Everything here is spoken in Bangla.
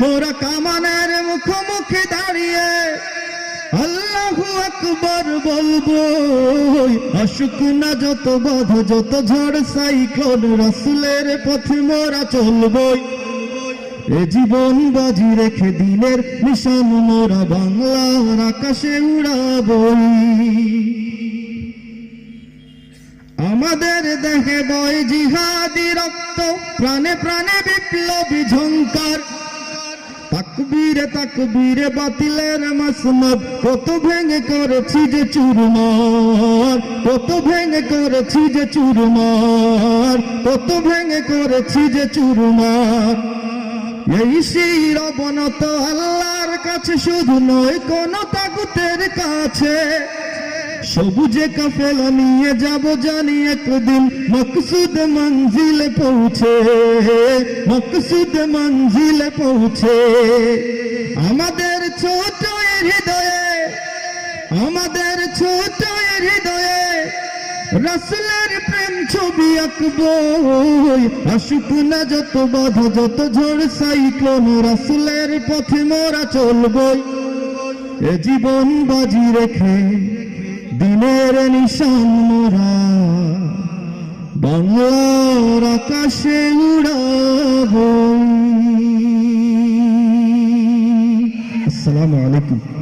মোরা কামানের মুখোমুখি দাঁড়িয়ে আল্লাহু আকবার বলব আসুক না যত বাধা, যত ঝড় সাইক্লোন রাসুলের পথে মোরা চলবই এ জীবন বাজি রেখে দিনের মিশন মোরা বাংলার আকাশে উড়াবই। আমাদের দেহে বয় জিহাদি রক্ত, প্রাণে প্রাণে বিপ্লবী ঝঙ্কার তাকবীরে তাকবীরে বাতিলের মাসনদ কত ভেঙে করেছি যে চুরমার। কত ভেঙে করেছি যে চুরমার। কত ভেঙে করেছি যে চুরমার। এই শির অবনত আল্লাহর কাছে শুধু নয়, কোন তাগুতের কাছে সবুজে কাফেলা নিয়ে যাব জানি একদিন মকসুদ মঞ্জিলে পৌঁছে, মকসুদ মঞ্জিলে পৌঁছে। আমাদের ছোট হৃদয়ে, আমাদের ছোট হৃদয়ে রসুলের প্রেম ছবি আঁকবই আসুক না যত বাধা, যত ঝড় সাইক্লোন, রসুলের পথে মোরা চলবই এ জীবন বাজি রেখে দিনের নিশান মোরা বাংলার আকাশে উড়াব। আসসালামু আলাইকুম।